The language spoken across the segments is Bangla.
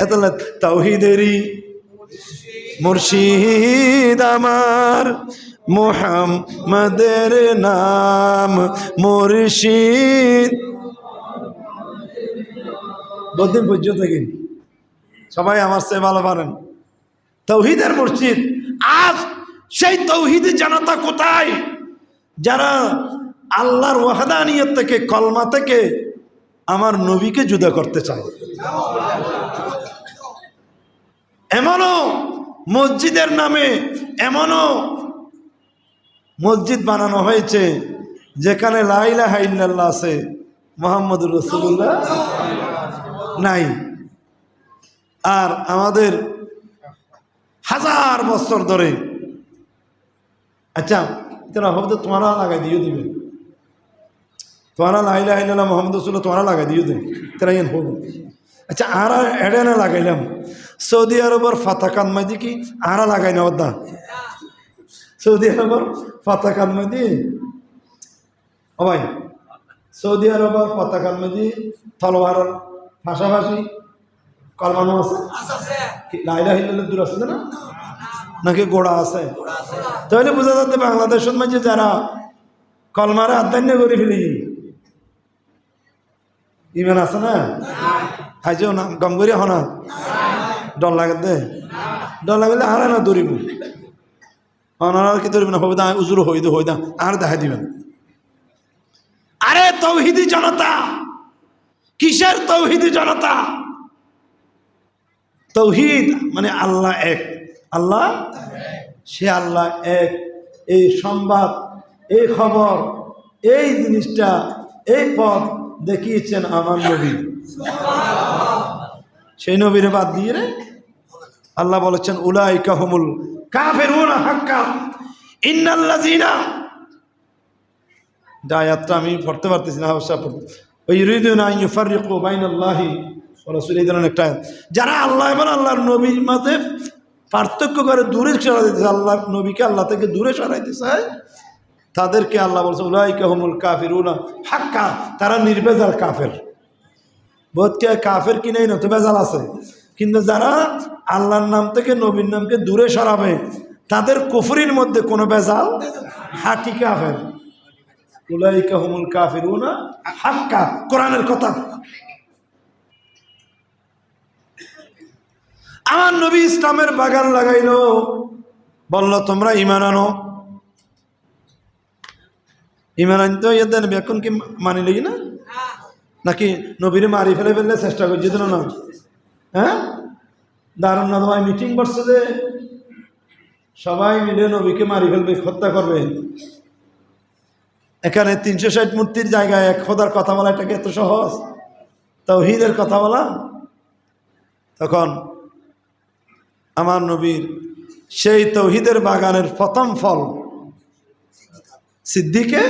এতলা তাওহিদেরই মুর্শিদ আমার। মোহাম্মদের নাম মুর্শিদ। বদিন পর্যন্ত থাকেন সবাই আমার চেয়ে ভালো পারেন। তৌহিদের মসজিদ আজ সেই তৌহিদি জনতা কোথায়? যারা আল্লাহর ওয়াহাদানিয়ত থেকে কলমা থেকে আমার নবীকে জুদা করতে চায়। এমনও মসজিদের নামে এমনও মসজিদ বানানো হয়েছে যেখানে লাইলা হাইল্লাহ আছে, মোহাম্মদুর রসুল্লাহ নাই। আর আমাদের হাজার বছর ধরে আচ্ছা তারা হবে তোমারা লাগাই দিয়ে দিবে তোমারা লাইলা হাইল্লাহ মোহাম্মদ রসুল্লাহ তোমারা লাগাই দিয়ে দেবে তারা ইন হোক আচ্ছা আর এড়ে না লাগাইলাম। সৌদি আরবের ফাতাকান মাদি কি? আরা লাগাই না ওদা সৌদি আরবের ফাতাকান মাদি ও ভাই, সৌদি আরবের ফাতাকান মাদি তলোয়ারের পাশাপাশি কলমানো আছে? লাইলা হিল্লাহ দূর আছে না? নাকি গোড়া আছে? তাহলে বোঝা যাচ্ছে বাংলাদেশের মাঝে যারা কলমারে আদান্য করে ফেলি। ইমান আছে না? আইজও না গম হনা ডর লাগে দে। ডর লাগলে আর না দৌড়িব অনার কি দৌড়িব না, হবে দা উজুর হই দে হই দা আর দেখা দিবেন আরে তৌহিদি জনতা! কিসের তৌহিদি জনতা? তৌহিদ মানে আল্লাহ এক। আল্লাহ? সে আল্লাহ এক। এই সংবাদ, এই খবর, এই জিনিসটা, এই পথ দেখিয়েছেন আমার নবী। সেই নবীরে বাদ দিয়ে রে। আল্লাহ বলেছেন উলাই কাহমুল কাফের হাক্কা। ইন্নাল্লাজিনা আয়াতটা আমি পড়তে পারতেছি না ওই ইউরিদুনা ইউফারিকু বাইনাল্লাহি একটা যারা আল্লাহ এবং আল্লাহর নবীর মাঝে পার্থক্য করে দূরে সরাইতে চায় আল্লাহর নবীকে আল্লাহ থেকে দূরে সরাইতে চায় তাদেরকে আল্লাহ বলছে উলাই কাহমুল কাফির হাক্কা। তারা নির্বেজাল কাফের। বোধকে কাফের কিনেই না, তো বেজাল আছে। কিন্তু যারা আল্লাহর নাম থেকে নবীর নামকে দূরে সরাবে, তাদের কুফরির মধ্যে কোনো বেজাল হাটি কাফের। উলাইকা হুমুল কাফিরুনা হাক্কা, কোরআনের কথা। আমার নবী ইসলামের বাগান লাগাইলো, বলল, তোমরা ইমান আনো। ইমান আনতে এদের এখন কি মানি লাগি না? নাকি নবীরে মারি ফেলে ফেললে চেষ্টা করছি না? হ্যাঁ? না তোমায় মিটিং বসছে যে? সবাই মিলে নবীকে মারি ফেলবে, হত্যা করবে। এখানে তিনশো ষাট মূর্তির জায়গায় এক খোদার কথা বলা, এটাকে এত সহজ? তৌহিদের কথা বলা? তখন আমার নবীর সেই তৌহিদের বাগানের প্রথম ফল সিদ্দিকে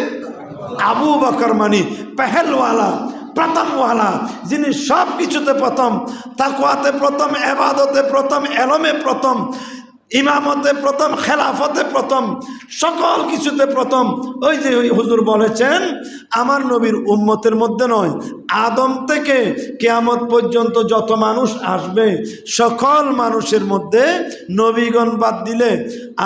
আবু বকর মানি, পেহেলওয়ালা প্রথমওয়ালা যিনি সব কিছুতে প্রথম তাকুয়াতে প্রথম এবাদতে প্রথম, এলমে প্রথম, ইমামতে প্রথম, খেলাফতে প্রথম, সকল কিছুতে প্রথম। ওই যে ওই হুজুর বলেছেন, আমার নবীর উম্মতের মধ্যে নয়, আদম থেকে কেয়ামত পর্যন্ত যত মানুষ আসবে, সকল মানুষের মধ্যে নবীগণ বাদ দিলে,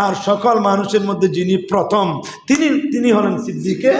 আর সকল মানুষের মধ্যে যিনি প্রথম, তিনি তিনি হলেন সিদ্দিকে।